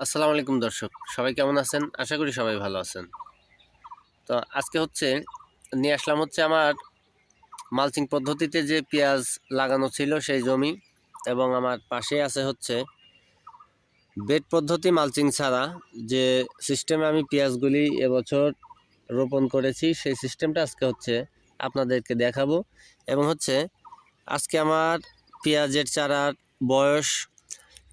আসসালামু আলাইকুম দর্শক, সবাই কেমন আছেন? আশা করি সবাই ভালো আছেন। তো আজকে হচ্ছে, নিয়ে আসলাম হচ্ছে আমার মালচিং পদ্ধতিতে যে পেঁয়াজ লাগানো ছিল সেই জমি এবং আমার পাশে আছে হচ্ছে বেড পদ্ধতি মালচিং ছাড়া যে সিস্টেমে আমি পেঁয়াজগুলি এবছর রোপণ করেছি, সেই সিস্টেমটা আজকে হচ্ছে আপনাদেরকে দেখাবো। এবং হচ্ছে, আজকে আমার পেঁয়াজের চারার বয়স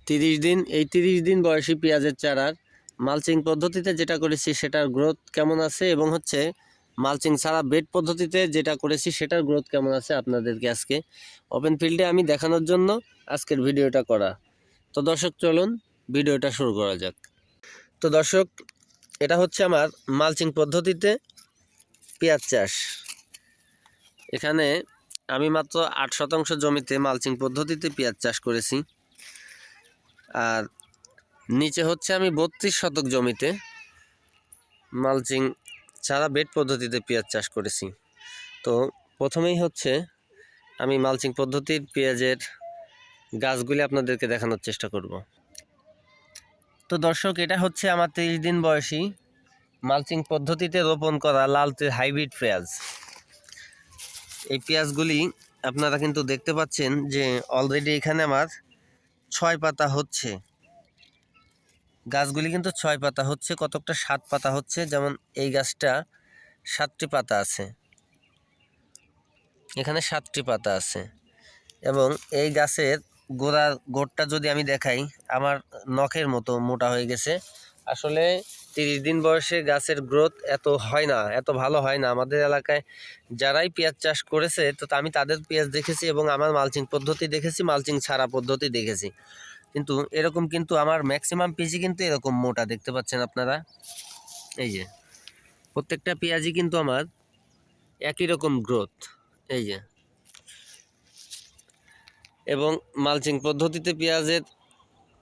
তিরিশ দিন, এই তিরিশ দিন বয়সী পেঁয়াজের চারার মালচিং পদ্ধতিতে যেটা করেছি সেটার গ্রোথ কেমন আছে এবং হচ্ছে মালচিং ছাড়া বেড পদ্ধতিতে যেটা করেছি সেটার গ্রোথ কেমন আছে আপনাদেরকে আজকে ওপেন ফিল্ডে আমি দেখানোর জন্য আজকের ভিডিওটা করা। তো দর্শক, চলুন ভিডিওটা শুরু করা যাক। তো দর্শক, এটা হচ্ছে আমার মালচিং পদ্ধতিতে পেঁয়াজ চাষ। এখানে আমি মাত্র আট শতাংশ জমিতে মালচিং পদ্ধতিতে পেঁয়াজ চাষ করেছি। আর নিচে হচ্ছে আমি বত্রিশ শতক জমিতে মালচিং ছাড়া বেড পদ্ধতিতে পেঁয়াজ চাষ করেছি। তো প্রথমেই হচ্ছে আমি মালচিং পদ্ধতির পেঁয়াজের গাছগুলি আপনাদেরকে দেখানোর চেষ্টা করব। তো দর্শক, এটা হচ্ছে আমার তিরিশ দিন বয়সী মালচিং পদ্ধতিতে রোপণ করা লালতে হাইব্রিড পেঁয়াজ। এই পেঁয়াজগুলি আপনারা কিন্তু দেখতে পাচ্ছেন যে অলরেডি এখানে আমার ছয় পাতা হচ্ছে। গাছগুলি কিন্তু ছয় পাতা হচ্ছে, কতকটা সাত পাতা হচ্ছে, যেমন এই গাছটা সাতটি পাতা আছে। এখানে সাতটি পাতা আছে এবং এই গাছের গোড়ার গোড়টা যদি আমি দেখাই, আমার নখের মতো মোটা হয়ে গেছে। আসলে তিরিশ দিন বয়সে গাছের গ্রোথ এত হয় না, এত ভালো হয় না। আমাদের এলাকায় যারাই পেঁয়াজ চাষ করেছে, তো আমি তাদের পেঁয়াজ দেখেছি এবং আমার মালচিং পদ্ধতি দেখেছি মালচিং ছাড়া পদ্ধতি দেখেছি। কিন্তু এরকম কিন্তু আমার ম্যাক্সিমাম পেঁয়াজি কিন্তু এরকম মোটা, দেখতে পাচ্ছেন আপনারা? এই যে, প্রত্যেকটা পেঁয়াজই কিন্তু আমার একই রকম গ্রোথ এই যে, এবং মালচিং পদ্ধতিতে পেঁয়াজের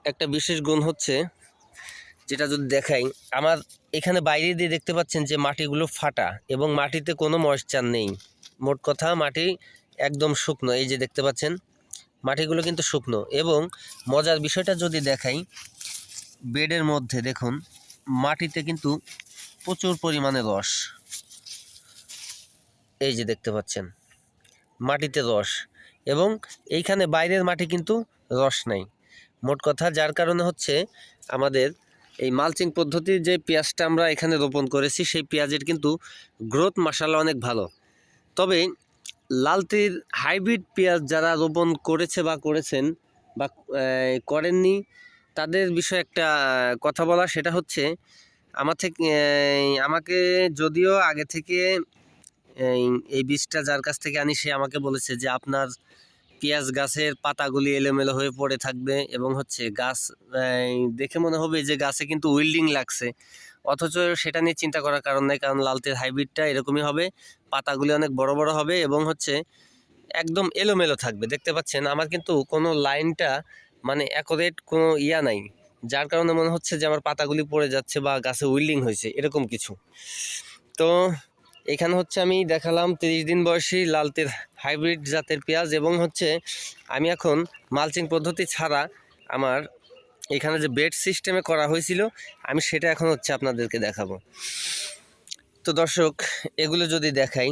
একটা বিশেষ গুণ হচ্ছে যেটা যদি দেখাই, আমার এখানে বাইরে দিয়ে দেখতে পাচ্ছেন যে মাটিগুলো ফাটা এবং মাটিতে কোনো ময়েশ্চার নেই। মোট কথা মাটি একদম শুকনো, এই যে দেখতে পাচ্ছেন, মাটিগুলো কিন্তু শুকনো এবং মজার বিষয়টা যদি দেখাই, বেডের মধ্যে দেখুন, মাটিতে কিন্তু প্রচুর পরিমাণে রস। এই যে দেখতে পাচ্ছেন, মাটিতে রস এবং এইখানে বাইরের মাটি কিন্তু রস নাই। মোট কথা যার কারণে হচ্ছে আমাদের এই মালচিং পদ্ধতির যে পেঁয়াজটা আমরা এখানে রোপণ করেছি, সেই পেঁয়াজের কিন্তু গ্রোথ মাসালা অনেক ভালো। তবে লালতির হাইব্রিড পেঁয়াজ যারা রোপণ করেছে বা করেছেন বা করেননি, তাদের বিষয়ে একটা কথা বলা সেটা হচ্ছে, আমার থেকে আমাকে যদিও আগে থেকে এই বীজটা যার কাছ থেকে আনি সে আমাকে বলেছে যে আপনার পেঁয়াজ গাছের পাতাগুলি এলোমেলো হয়ে পড়ে থাকবে এবং হচ্ছে গাছ দেখে মনে হবে যে গাছে কিন্তু উইল্ডিং লাগছে। অথচ সেটা নিয়ে চিন্তা করার কারণ নেই, কারণ লালতের হাইব্রিডটা এরকমই হবে, পাতাগুলি অনেক বড় বড় হবে এবং হচ্ছে একদম এলোমেলো থাকবে। দেখতে পাচ্ছেন, আমার কিন্তু কোনো লাইনটা মানে অ্যাকোরেট কোনো ইয়া নাই। যার কারণে মনে হচ্ছে যে আমার পাতাগুলি পড়ে যাচ্ছে বা গাছে উইল্ডিং হয়েছে, এরকম কিছু। তো এখানে হচ্ছে আমি দেখালাম তিরিশ দিন বয়সী লালতের হাইব্রিড জাতের পেঁয়াজ এবং হচ্ছে আমি এখন মালচিং পদ্ধতি ছাড়া আমার এখানে যে বেড সিস্টেমে করা হয়েছিল, আমি সেটা এখন হচ্ছে আপনাদেরকে দেখাবো। তো দর্শক, এগুলো যদি দেখাই,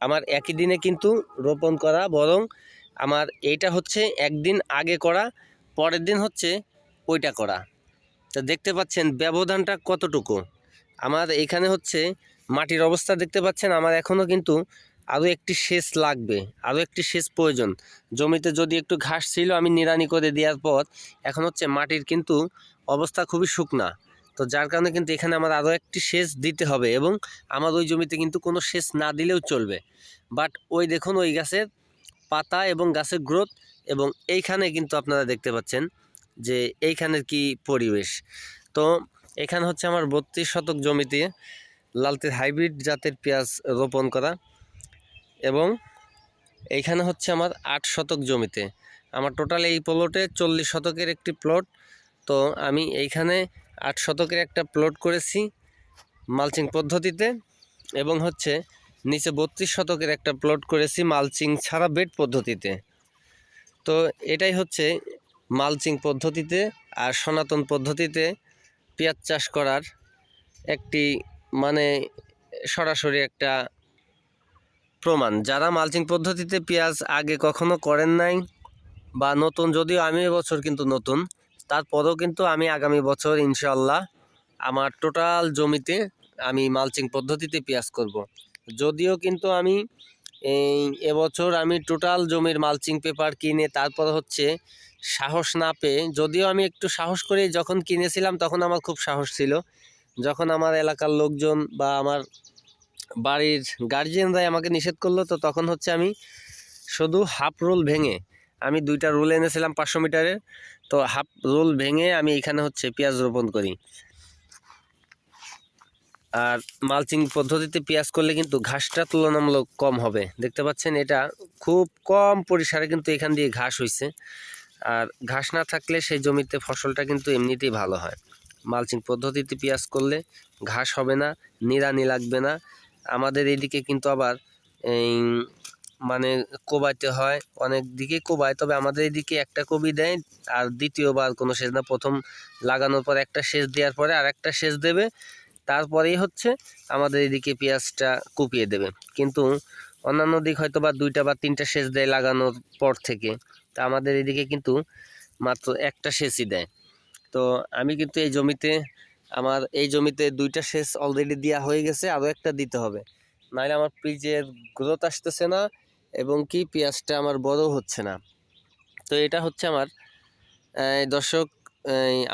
আমার একই দিনে কিন্তু রোপণ করা, বরং আমার এইটা হচ্ছে একদিন আগে করা, পরের দিন হচ্ছে ওইটা করা। তো দেখতে পাচ্ছেন ব্যবধানটা কতটুকু? আমার এখানে হচ্ছে মাটির অবস্থা দেখতে পাচ্ছেন, আমার এখনও কিন্তু আরও একটি সেচ লাগবে, আরও একটি সেচ প্রয়োজন। জমিতে যদি একটু ঘাস ছিল, আমি নিড়ানি করে দেওয়ার পর এখন হচ্ছে মাটির কিন্তু অবস্থা খুবই শুকনা। তো যার কারণে কিন্তু এখানে আমার আরও একটি সেচ দিতে হবে এবং আমার ওই জমিতে কিন্তু কোনো সেচ না দিলেও চলবে। বাট ওই দেখুন, ওই গাছের পাতা এবং গাছের গ্রোথ এবং এইখানে কিন্তু আপনারা দেখতে পাচ্ছেন যে এইখানের কি পরিবেশ। তো এখানে হচ্ছে আমার বত্রিশ শতক জমিতে লালতের হাইব্রিড জাতের পেঁয়াজ রোপণ করা এবং এইখানে হচ্ছে আমার আট শতক জমিতে। আমার টোটাল এই প্লটে চল্লিশ শতকের একটি প্লট। তো আমি এইখানে আট শতকের একটা প্লট করেছি মালচিং পদ্ধতিতে এবং হচ্ছে নিচে বত্রিশ শতকের একটা প্লট করেছি মালচিং ছাড়া বেড পদ্ধতিতে। তো এটাই হচ্ছে মালচিং পদ্ধতিতে আর সনাতন পদ্ধতিতে পেঁয়াজ চাষ করার একটি মানে সরাসরি একটা প্রমাণ যারা মালচিং পদ্ধতিতে পেঁয়াজ আগে কখনো করেন নাই বা নতুন, যদিও আমি এবছর কিন্তু নতুন, তারপরেও কিন্তু আমি আগামী বছর ইনশাল্লাহ আমার টোটাল জমিতে আমি মালচিং পদ্ধতিতে পেঁয়াজ করব। যদিও কিন্তু আমি এই এবছর আমি টোটাল জমির মালচিং পেপার কিনে তারপর হচ্ছে সাহস না পেয়ে, যদিও আমি একটু সাহস করে যখন কিনেছিলাম তখন আমার খুব সাহস ছিল যখন আমার এলাকার লোকজন বা আমার বাড়ির গার্জিয়ানরাই আমাকে নিষেধ করল, তো তখন হচ্ছে আমি শুধু হাফ রোল ভেঙে আমি দুইটা রোল এনেছিলাম পাঁচশো মিটারের তো হাফ রোল ভেঙে আমি এখানে হচ্ছে পেঁয়াজ রোপণ করি। আর মালচিং পদ্ধতিতে পেঁয়াজ করলে কিন্তু ঘাসটা তুলনামূলক কম হবে। দেখতে পাচ্ছেন এটা খুব কম পরিসরে কিন্তু এখান দিয়ে ঘাস হয়েছে আর ঘাস না থাকলে সেই জমিতে ফসলটা কিন্তু এমনিতেই ভালো হয়। মালচিং পদ্ধতিতে পেঁয়াজ করলে ঘাস হবে না, নিড়ানি লাগবে না। আমাদের এদিকে কিন্তু আবার এই মানে কোবাইতে হয়, অনেক দিকে কোবায়। তবে আমাদের এদিকে একটা কবি দেয় আর দ্বিতীয়বার কোনো সেচ না। প্রথম লাগানোর পর একটা সেচ দেওয়ার পরে আর একটা সেচ দেবে, তারপরেই হচ্ছে আমাদের এদিকে পেঁয়াজটা কুপিয়ে দেবে। কিন্তু অন্যান্য দিক হয়তো বা দুইটা বা তিনটা সেচ দেয় লাগানোর পর থেকে। তা আমাদের এদিকে কিন্তু মাত্র একটা সেচই দেয়। তো আমি কিন্তু এই জমিতে আমার, এই জমিতে দুইটা সেচ অলরেডি দেওয়া হয়ে গেছে, আরও একটা দিতে হবে। নাহলে আমার পিজের গ্রোথ আসতেছে না এবং কি পেঁয়াজটা আমার বড় হচ্ছে না। তো এটা হচ্ছে আমার দর্শক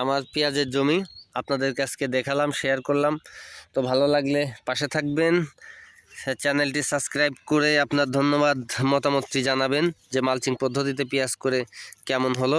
আমার পেঁয়াজের জমি। আপনাদের কাছকে দেখালাম শেয়ার করলাম। তো ভালো লাগলে পাশে থাকবেন। চ্যানেলটি সাবস্ক্রাইব করে আপনার ধন্যবাদ মতামতটি জানাবেন যে মালচিং পদ্ধতিতে পেঁয়াজ করে কেমন হলো।